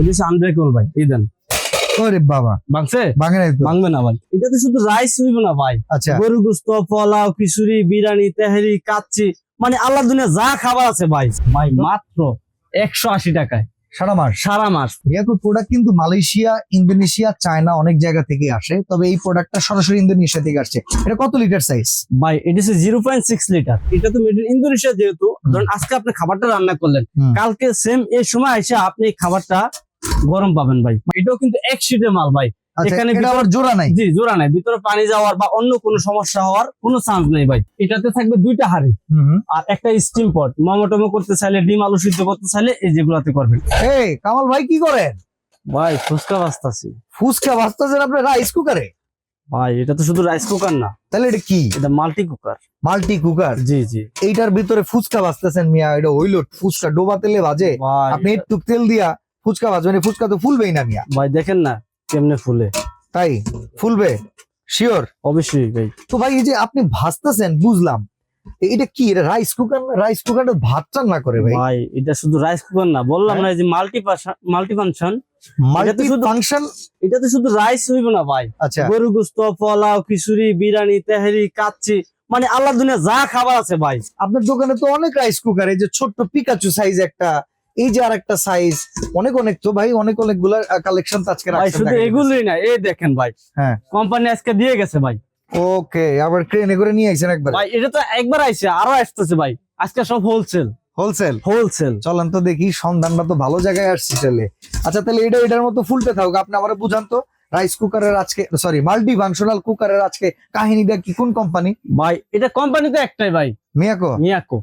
এটা হচ্ছে আনব্রেকেবল ভাই এই দেন। ওরে বাবা। ভাঙছে? ভাঙে নাই তো? ভাঙবে না ভাই। এটাতে শুধু রাইস হইব না ভাই। আচ্ছা। গরু গুস্ত পোলাও খিচুড়ি বিরিয়ানি তেহারি কাচ্চি মানে আল্লাহ দুনিয়া যা খাবার আছে ভাই। ভাই মাত্র একশো আশি টাকায়। সারা মাস? সারা মাস। মিয়াকোর প্রোডাক্ট কিন্তু মালয়েশিয়া ইন্দোনেশিয়া চায়না অনেক জায়গা থেকে আসে তবে এই প্রোডাক্টটা সরাসরি ইন্দোনেশিয়া থেকে আসছে। এটা কত লিটার সাইজ ভাই এটা হচ্ছে জিরো পয়েন্ট সিক্স লিটার এটা তো মেড ইন ইন্দোনেশিয়া যেহেতু ধরুন আজকে আপনি খাবারটা রান্না করলেন কালকে সেম এই সময় এসে আপনি খাবারটা গরম পাবেন ভাই। এটাও কিন্তু এক শিটের মাল ভাই। আচ্ছা এখানে আবার জোড়া নাই? জি জোড়া নাই। ভিতরে পানি যাওয়ার বা অন্য কোনো সমস্যা হওয়ার কোনো চান্স নেই ভাই। এটাতে থাকবে দুইটা হাড়ি। আর একটা স্টিম পট মোমো টোমো করতে চাইলে ডিম আলু সিদ্ধ করতে চাইলে এই যেগুলাতে করবেন। এই কামাল ভাই কি করেন? ভাই ফুচকা বাস্তাছি ফুচকা ভাজতেছেন আপনার রাইস কুকারে ভাই এটা তো শুধু রাইস কুকার না। তাহলে এটা কি? এটা মাল্টি কুকার মাল্টি কুকার জি জি। এইটার ভিতরে ফুচকা ভাজতেছেন মিয়া এটা হইল ফুচকা। ডোবা তেলে ভাজে। ভাই আপনি একটু তেল দিয়া ফুচকা ভাজবেন এই ফুচকা তো ফুলবেই না মিয়া। ভাই দেখেন না কেমনে ফুলে। তাই? ফুলবে? শিওর অবশ্যই ভাই। তো ভাই এই যে আপনি ভাজতেছেন বুঝলাম। এটা কি? এটা রাইস কুকার না রাইস কুকারটা ভাত রান্না করে ভাই? ভাই এটা শুধু রাইস কুকার না বললাম হ্যাঁ। না এই যে multi multi function multi function এটা তো শুধু রাইস হইব না ভাই। আচ্ছা। গরু গুস্ত পোলাও খিচুড়ি বিরিয়ানি তেহারি কাচ্চি মানে আল্লাহ দুনিয়া যা খাবার আছে ভাই। আপনার দোকানে তো অনেক রাইস কুকার এই যে ছোট্ট পিকাচু সাইজ একটা এই যে আর একটা সাইজ অনেক অনেক তো ভাই অনেক অনেকগুলা কালেকশন আজকে রাখছেন শুধু এগুলোই না এই দেখেন ভাই। হ্যাঁ। কোম্পানি আজকে দিয়ে গেছে ভাই। ওকে আবার ট্রেনে করে নিয়ে আসছেন একবার? ভাই এটা তো একবার আইছে আরও আসতেছে ভাই। আজকে সব হোলসেল হোলসেল হোলসেল চলেন তো দেখি সন্ধানটা তো ভালো জায়গায় আসছে চলে আচ্ছা তাহলে এটা এটার মতো ফুলতে থাকুক আপনি আমার বুঝান তো। রাইস কুকারের আজকে সরি মাল্টি ফাংশনাল কুকারের আজকে কাহিনীটা কি কোন কোম্পানি ভাই এটা কোম্পানি তো একটাই ভাই। মিয়াকো মিয়াকো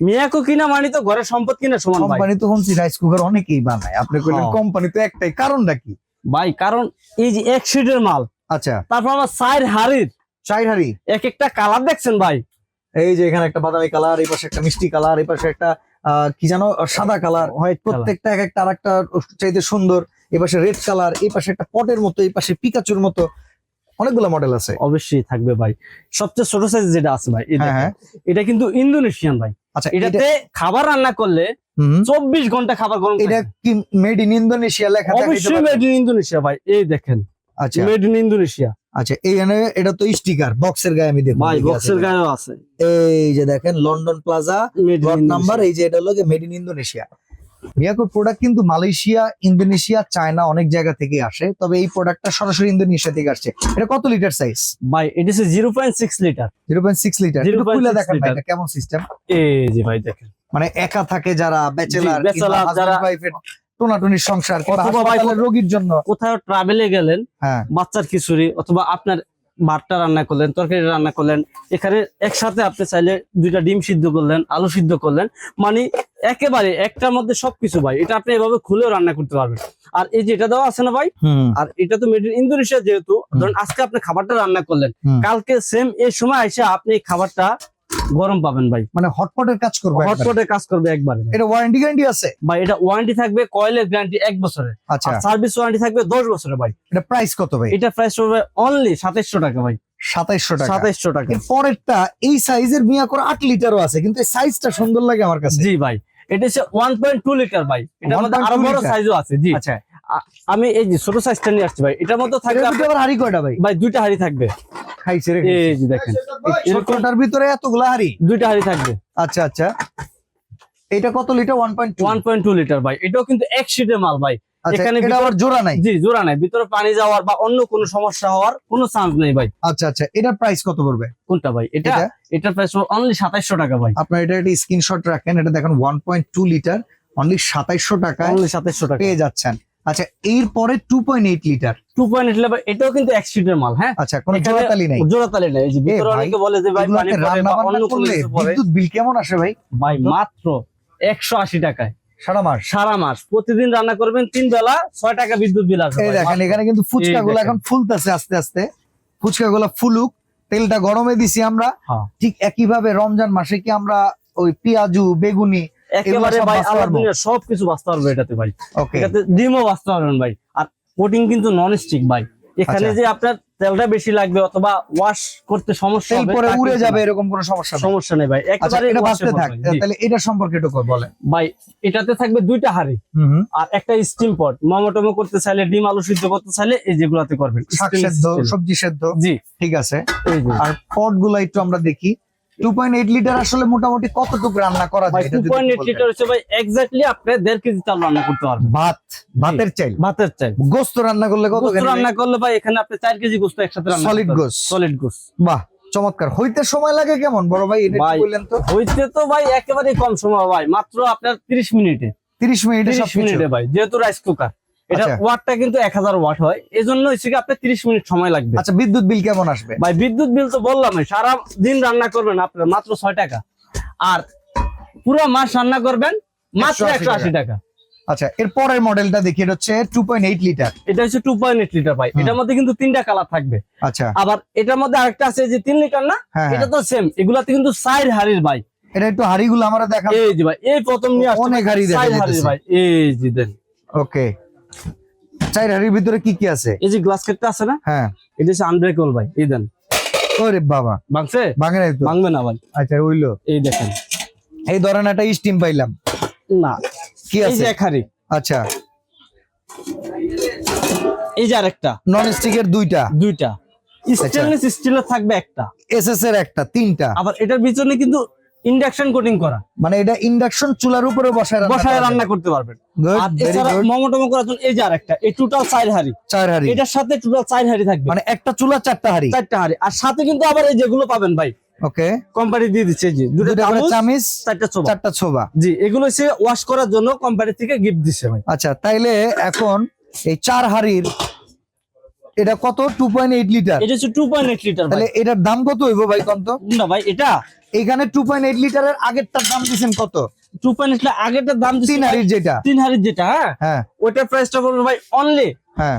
মিয়াকো কিনা মানে তো ঘরের সম্পদ কিনা সমান কোম্পানি তো রাইস কুকার অনেকেই বানায়। আপনি কইলেন হ্যাঁ। কোম্পানি তো একটাই কারণটা কি? ভাই কারণ এই যে এক শিটের মাল আচ্ছা। তারপর আমার হাড়ির। এক একটা কালার দেখছেন ভাই? এই যে এখানে একটা বাদামি কালার এই পাশে একটা মিষ্টি কালার এই পাশে একটা আহ, কি জানো সাদা কালার হোয়াইট প্রত্যেকটা এক একটা আরেকটা চাইতে সুন্দর এই পাশে রেড কালার এই পাশে একটা পটের মতো এই পাশে পিকাচুর মতো। অনেকগুলো মডেল আছে। অবশ্যই থাকবে ভাই। সবচেয়ে ছোট সাইজ যেটা আছে ভাই হ্যাঁ। হ্যাঁ। এটা কিন্তু ইন্দোনেশিয়ান ভাই। আচ্ছা এটাতে খাবার রান্না করলে চব্বিশ ঘণ্টা খাবার গরম এটা। কি মেড ইন ইন্দোনেশিয়া লেখা অবশ্যই মেড ইন ইন্দোনেশিয়া ভাই এই দেখেন। আচ্ছা। মেড ইন ইন্দোনেশিয়া আচ্ছা এইখানে এটা তো স্টিকার বক্সের গায়ে আমি দেখব। ভাই বক্সের আছে। গায়েও আছে। এই যে দেখেন লন্ডন প্লাজা নাম্বার এই যে এটা হলো মেড ইন ইন্দোনেশিয়া মিয়াকোর প্রোডাক্ট কিন্তু মালয়েশিয়া ইন্দোনেশিয়া চায়না অনেক জায়গা থেকে আসে তবে এই প্রোডাক্টটা সরাসরি ইন্দোনেশিয়া থেকে আসছে। এটা কত লিটার সাইজ ভাই এটা হচ্ছে zero point six litre zero point six litre 0.6 খুলে দেখেন ভাই এটা কেমন সিস্টেম এই যে ভাই দেখেন। মানে একা থাকে যারা ব্যাচেলার জি, যারা- ওয়াইফের টোনাটুনির সংসার রোগীর জন্য। কোথাও ট্রাভেলে গেলেন হ্যাঁ। বাচ্চার খিচুড়ি অথবা আপনার ভাতটা রান্না করলেন তরকারি রান্না করলেন। এখানে একসাথে আপনি চাইলে দুইটা ডিম সিদ্ধ করলেন আলু সিদ্ধ করলেন। মানে একেবারে একটার মধ্যে সবকিছু ভাই এটা আপনি এভাবে খুলেও রান্না করতে পারবেন। আর এই যে এটা দেওয়া আছে না ভাই? আর এটা তো মেড ইন ইন্দোনেশিয়া যেহেতু ধরুন আজকে আপনি খাবারটা রান্না করলেন কালকে সেম এই সময় এসে আপনি এই খাবারটা গরম পাবেন ভাই। মানে হটপটের কাজ করব একবারে। হটপটে কাজ করবে একবারে। এটা ওয়ারেন্টি গ্যারান্টি আছে? ভাই এটা ওয়ারেন্টি থাকবে কয়েলের গ্যারান্টি এক বছরের। আচ্ছা। সার্ভিস ওয়ারেন্টি থাকবে দশ বছরের ভাই। এটা প্রাইস কত ভাই? এটা প্রাইস হবে অনলি সাতাইশশো টাকা ভাই। সাতাইশশো টাকা। সাতাইশশো টাকা। পরেরটা এই সাইজের মিয়া করে আট লিটারও আছে কিন্তু এই সাইজটা সুন্দর লাগে আমার কাছে। জি ভাই। এটা হচ্ছে ওয়ান পয়েন্ট টু লিটার ভাই। এটার মধ্যে আরও বড়। সাইজও আছে জি। আচ্ছা। আমি এই যে ছোট সাইজটা নিয়ে আসছি ভাই। এটার মধ্যে থাকবে আবার হাড়ি কয়টা ভাই? ভাই দুইটা হাড়ি থাকবে। খাইছে রে এই যে দেখেন ছোটটার ভিতরে এতগুলা হাড়ি? দুইটা হাড়ি থাকবে। আচ্ছা আচ্ছা। এটা কত litre? One point one point two litre ভাই। এটাও কিন্তু এক শিটের মাল ভাই। আচ্ছা এখানে এটা আবার জোড়া নাই? জি জোড়া নাই। ভিতরে পানি যাওয়ার বা অন্য কোনো সমস্যা হওয়ার কোনো চান্স নেই ভাই। আচ্ছা আচ্ছা। এটার প্রাইস কত পড়বে? কোনটা ভাই? এটা এটা? এটার প্রাইস অনলি সাতাইশশো টাকা ভাই। আপনার এটা একটা স্ক্রিনশট রাখেন। এটা দেখেন one point two litre only সাতাইশশো টাকা অনলি সাতাইশশো টাকা। পেয়ে যাচ্ছেন। আচ্ছা এর পরে two point eight litre two point eight level এটাও কিন্তু এক শিটের মাল হ্যাঁ? আচ্ছা কোনো জোড়াতালি নাই। জোড়া তালে নেই এই যে ভিতরে অনেকে বলে যে ভাই পানি অন্য করলে বিদ্যুৎ বিল কেমন আসে ভাই? ভাই মাত্র একশো আশি টাকায়। সারা মাস? সারা মাস। প্রতিদিন রান্না করবেন তিন বেলা ছয় টাকা বিদ্যুৎ বিল আসবে দেখেন এখানে কিন্তু ফুচকা গুলো এখন ফুলতেছে আস্তে আস্তে। ফুচকা গুলো ফুলুক তেলটা গরমে দিছি আমরা। হ্যাঁ। ঠিক একই ভাবে রমজান মাসে কি আমরা ওই পেঁয়াজু বেগুনি একেবারে ভাই। দুনিয়ার সবকিছু বাঁচতে পারবে এটাতে ভাই। এটাতে ডিমও বাঁচতে পারবেন ভাই। আর কোটিং কিন্তু নন স্টিক ভাই। এখানে আচ্ছা। যে আপনার তেলটা বেশি লাগবে অথবা ওয়াশ করতে সমস্যা হবে পরে উড়ে যাবে এরকম কোনো সমস্যা সমস্যা নেই ভাই। আচ্ছা একেবারে এটা বাঁচতে থাক। তাহলে এটা সম্পর্কে একটু বলেন। ভাই এটাতে থাকবে দুইটা হাড়ি। আর একটা স্টিম পট মোমো টোমো করতে চাইলে ডিম আলু সিদ্ধ করতে চাইলে এই যেগুলাতে করবেন শাক সেদ্ধ সবজি সেদ্ধ। জি। ঠিক আছে। আর পটগুলো একটু আমরা দেখি। লিটার আসলে মোটামুটি কতটুকু রান্না করা যায়। লিটার হচ্ছে ভাই এক্স্যাক্টলি আপনি দেড় কেজি চাল রান্না করতে পারবেন। ভাত ভাতের ভাতের চাই গোস্ত রান্না করলে কত গোস্ত রান্না করলে ভাই এখানে আপনি কেজি গোস্ত একসাথে রান্না Solid গোস্ত। সলিড গোস্ত। বাহ চমৎকার। হইতে সময় লাগে কেমন? বড় ভাই এটা বললেন তো? হইতে তো ভাই একেবারেই কম সময় ভাই মাত্র আপনার তিরিশ মিনিটে। তিরিশ মিনিটে তিরিশ সবকিছু? মিনিটে ভাই যেহেতু রাইস কুকার এটা আচ্ছা। ওয়াটটা কিন্তু এক হাজার ওয়াট হয়। এই জন্য হচ্ছে আপনার তিরিশ মিনিট সময় লাগবে। আচ্ছা বিদ্যুৎ বিল কেমন আসবে? ভাই বিদ্যুৎ বিল তো বললাম সারা দিন রান্না করবেন আপনার মাত্র ছয় টাকা। আর পুরো মাস রান্না করবেন মাত্র একশো আশি টাকা। আচ্ছা এর পরের মডেলটা দেখি এটা হচ্ছে লিটার এটা লিটার ভাই। এটার মধ্যে কিন্তু তিনটা কালার থাকবে। আচ্ছা। আবার এটার মধ্যে আরেকটা আছে যে তিন লিটার না হ্যাঁ এটা হ্যাঁ। তো সেম এগুলাতে কিন্তু সাইড হাড়ির ভাই। এটা একটু হাড়িগুলো আমরা দেখাবো। এই যে ভাই এই প্রথম নিয়ে আসছে অনেক হাড়ি দেখা ভাই এই যে দেন। ওকে চার হাড়ির ভিতরে কি কি আছে? এই যে গ্লাস কেটটা আছে না? হ্যাঁ। এটা হচ্ছে আনব্রেকেবল ভাই এই দেন। ওরে বাবা। ভাঙছে? ভাঙে নাই তো? ভাঙবে না ভাই। আচ্ছা ওইলো এই দেখেন। এই ধরেন একটা স্টিম পাইলাম। না। কি এই যে এক হাড়ি আচ্ছা। এই যে আরেকটা। নন স্টিকের দুইটা। দুইটা। আচ্ছা। স্টেনলেস স্টিলের থাকবে একটা। এসএস এর একটা তিনটা। আবার এটার পিছনে কিন্তু ইন্ডাকশন কোটিং করা। মানে এটা ইন্ডাকশন চুলার উপরে বসায় বসায় রান্না করতে পারবেন। করার জন্য এই যে আরেকটা এই টোটাল চার হাড়ি। চার হাড়ি। এটার সাথে টোটাল চার হাড়ি থাকবে। মানে একটা চুলা চারটা হাড়ি। চারটা হাড়ি। আর সাথে কিন্তু আবার এই যেগুলো পাবেন ভাই ওকে কোম্পানি দিয়ে দিচ্ছে দুটো চামিচ চারটা চারটা ছোবা। জি এগুলো হচ্ছে ওয়াশ করার জন্য কোম্পানি থেকে গিফট দিচ্ছে ভাই। আচ্ছা তাইলে এখন এই চার হাড়ির এটা কত? টু পয়েন্ট এইট লিটার এটা হচ্ছে টু পয়েন্ট এইট লিটার ভাই। তাহলে এটার দাম কত হইব ভাই কত না ভাই এটা? এখানে টু পয়েন্ট এইট লিটারের আগেরটার দাম দিচ্ছেন কত? টু পয়েন্ট আগেরটার দাম ভাই, হাড়ির যেটা। তিন হাড়ির যেটা হ্যাঁ? হ্যাঁ। ওইটার প্রাইসটা পড়বে ভাই অনলি হ্যাঁ।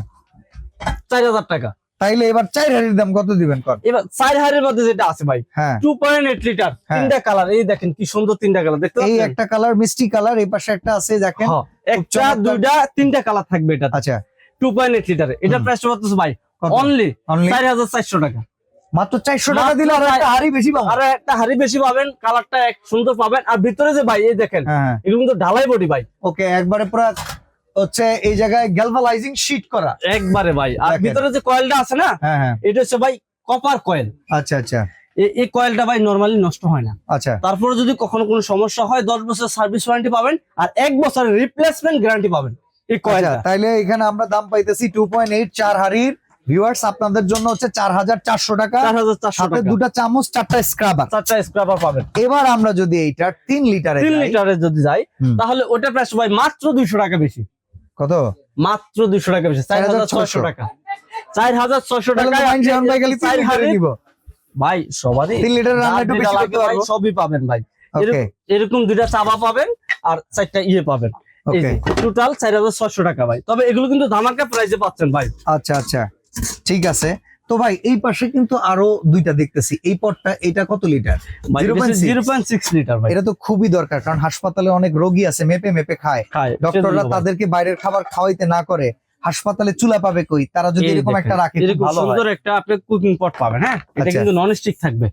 চার হাজার টাকা। তাইলে এবার চার হাড়ির দাম কত দিবেন কর এবার চার হাড়ির মধ্যে যেটা আছে ভাই হ্যাঁ। Two point eight litre. তিনটা কালার এই দেখেন কি সুন্দর তিনটা কালার দেখতে এই একটা কালার মিষ্টি কালার এই পাশে একটা আছে দেখেন। হ্যাঁ, একটা দুইটা তিনটা কালার থাকবে এটা আচ্ছা। টু পয়েন্ট এইট লিটার এটা। প্রাইসটা ভাই? অনলি চার হাজার চারশো টাকা। মাত্র চারশো টাকা দিলে আর একটা হাড়ি বেশি পাবো আর একটা হাড়ি বেশি পাবেন কালারটা এক সুন্দর পাবেন। আর ভিতরে যে ভাই এই দেখেন হ্যাঁ এগুলো কিন্তু ঢালাই বডি ভাই। ওকে একবারে পুরো হচ্ছে এই জায়গায় গ্যালভালাইজিং শীট করা। একবারে ভাই। আর ভিতরে যে কয়েলটা আছে না হ্যাঁ হ্যাঁ। এটা হচ্ছে ভাই কপার কয়েল আচ্ছা আচ্ছা। এই কয়েলটা ভাই নরমালি নষ্ট হয় না। আচ্ছা। তারপরে যদি কখনো কোনো সমস্যা হয় দশ বছর সার্ভিস ওয়ারেন্টি পাবেন আর এক বছরের রিপ্লেসমেন্ট গ্যারান্টি পাবেন। এই আচ্ছা তাইলে এখানে আমরা দাম পাইতেছি টু পয়েন্ট এইট চার হাড়ির। ভিউয়ার্স আপনাদের জন্য হচ্ছে চার হাজার চারশো টাকা। চার হাজার চারশো সাথে টাকা। দুটা চামচ চারটা স্ক্রাবার চারটা স্ক্রাবার পাবেন। এবার আমরা যদি এইটার তিন লিটারে তিন যাই, লিটারের যদি যাই তাহলে ওটা প্রাইস ভাই মাত্র দুইশো টাকা বেশি। কত? মাত্র দুইশো টাকা বেশি। চার হাজার ছয়শো 4,600 টাকা। চার হাজার ছয়শো তাহলে টাকা তো ভাই সবারই তিন লিটারের রান্না একটু বেশি করতে পারব। সবই পাবেন ভাই। এরকম- দুইটা চাবা পাবেন আর চারটা ইয়ে পাবেন। টোটাল চার হাজার ছয়শো টাকা ভাই। তবে এগুলো কিন্তু ধামাকা প্রাইসে পাচ্ছেন ভাই। আচ্ছা আচ্ছা। ঠিক আছে। তো ভাই এই পাশে কিন্তু আরও দুইটা দেখতেছি। এই পটটা এটা কত লিটার? 0.6 জিরো পয়েন্ট সিক্স। লিটার ভাই। এটা তো খুবই দরকার কারণ হাসপাতালে অনেক রোগী আছে মেপে মেপে খায়। খায় ডক্টররা তাদেরকে বাইরের খাবার খাওয়াইতে না করে। হাসপাতালে চুলা পাবে কই? তারা যদি এরকম একটা রাখে এরকম ভালো সুন্দর একটা আপনি কুকিং পট পাবেন হ্যাঁ? এটা আচ্ছা। কিন্তু নন স্টিক থাকবে।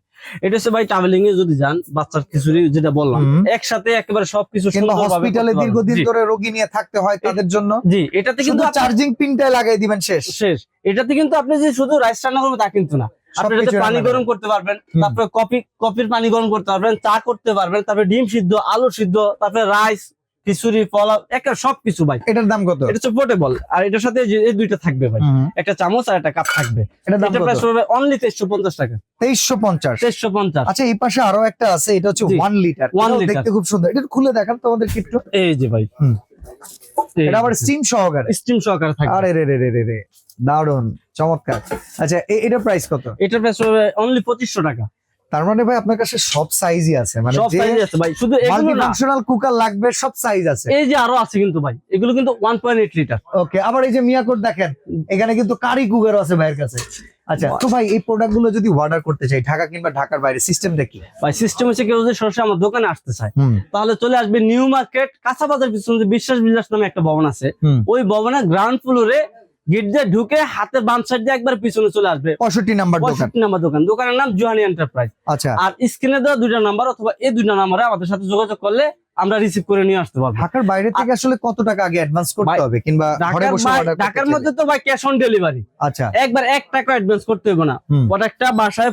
এটা হচ্ছে ভাই ট্রাভেলিং এ যদি যান বাচ্চার খিচুড়ি যেটা বললাম একসাথে একেবারে সবকিছু সুন্দরভাবে হসপিটালে। দীর্ঘদিন ধরে রোগী নিয়ে থাকতে হয় তাদের জন্য। জি এটাতে কিন্তু চার্জিং পিনটাই লাগাই দিবেন শেষ। শেষ। এটাতে কিন্তু আপনি যে শুধু রাইস রান্না করবেন তা কিন্তু না। আপনি এটাতে পানি গরম করতে পারবেন। তারপরে কফি কফির পানি গরম করতে পারবেন চা করতে পারবেন তারপরে ডিম সিদ্ধ আলু সিদ্ধ তারপরে রাইস খিচুড়ি পোলাও একটা সবকিছু ভাই। এটার দাম কত? এটা হচ্ছে পোর্টেবল আর এটার সাথে এই যে- এই দুইটা থাকবে ভাই। একটা চামচ আর একটা কাপ থাকবে। এটার দাম এটা কত? অনলি তেইশশো পঞ্চাশ টাকা। তেইশশো পঞ্চাশ। তেইশশো পঞ্চাশ। আচ্ছা এই পাশে আরও একটা আছে এটা হচ্ছে জি। One litre One liter। দেখতে খুব সুন্দর। এটা খুলে দেখান তো আমাদের একটু। এই যে ভাই। এটা আবার স্টিম সহকারে। স্টিম সহকারে থাকবে। আরে রে রে রে রে রে। দারুণ চমৎকার। আচ্ছা এটার প্রাইস কত? এটার প্রাইস অনলি পঁচিশশো টাকা। তার মানে ভাই আপনার কাছে সব সাইজই আছে মানে সব সাইজ আছে ভাই শুধু এগুলো না। ফাংশনাল কুকার লাগবে সব সাইজ আছে। এই যে আরও আছে কিন্তু ভাই এগুলো কিন্তু one point eight litre okay আবার এই যে মিয়াকোট দেখেন এখানে কিন্তু কারি কুকার আছে ভাইয়ের কাছে। আচ্ছা তো ভাই এই প্রোডাক্টগুলো যদি অর্ডার করতে চাই ঢাকা কিংবা ঢাকার বাইরে সিস্টেম দেখি। ভাই সিস্টেম হচ্ছে কেউ যদি সরাসরি আমার দোকানে আসতে চায়। তাহলে চলে আসবে নিউ মার্কেট কাঁচা বাজার পিছনে বিশ্বাস বিলাস নামে একটা ভবন আছে। ওই ভবনের গ্রাউন্ড ফ্লোরে গেট দিয়ে ঢুকে হাতে বাম সাইড দিয়ে একবার পিছনে চলে আসবে। পঁয়ষট্টি নাম্বার পঁয়ষট্টি নাম্বার দোকান। দোকানের নাম জোহানি এন্টারপ্রাইজ আচ্ছা। আর স্ক্রিনে দেওয়া দুইটা নাম্বার অথবা এই দুইটা নাম্বারে আমাদের সাথে যোগাযোগ করলে আমরা রিসিভ করে নিয়ে আসতে পারব। ঢাকার বাইরে থেকে আসলে কত টাকা আগে অ্যাডভান্স করতে হবে? কিংবা ঘরে ঢাকার বসে বাই- ঢাকার মধ্যে তো ভাই ক্যাশ অন ডেলিভারি আচ্ছা। একবার এক টাকা অ্যাডভান্স করতে হবে না। প্রোডাক্টটা বাসায়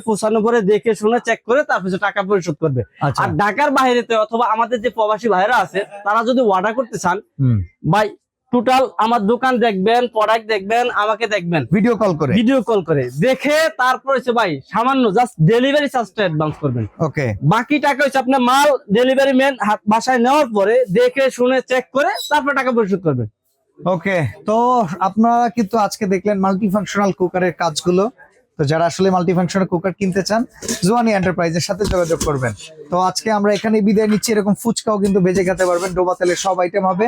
দেখে শুনে চেক করে তারপর টাকা পরিশোধ করবে। আচ্ছা। আর ঢাকার বাইরেতে অথবা আমাদের যে প্রবাসী ভাইরা আছে তারা যদি অর্ডার করতে চান ভাই টোটাল আমার দোকান দেখবেন প্রোডাক্ট দেখবেন আমাকে দেখবেন। ভিডিও কল করে। ভিডিও কল করে। দেখে তারপর হচ্ছে ভাই সামান্য জাস্ট ডেলিভারি চার্জটা অ্যাডভান্স করবেন। ওকে বাকি টাকা হচ্ছে আপনার মাল ডেলিভারি ম্যান বাসায় নেওয়ার পরে দেখে শুনে চেক করে তারপর টাকা পরিশোধ করবেন। ওকে তো আপনারা কিন্তু আজকে দেখলেন মাল্টি ফাংশনাল কুকারের কাজগুলো। তো যারা আসলে মাল্টি ফাংশনাল কুকার কিনতে চান জোয়ানি এন্টারপ্রাইজের সাথে যোগাযোগ করবেন। তো আজকে আমরা এখানে বিদায় নিচ্ছি। এরকম ফুচকাও কিন্তু বেজে খেতে পারবেন। ডোবা তেলের সব আইটেম হবে।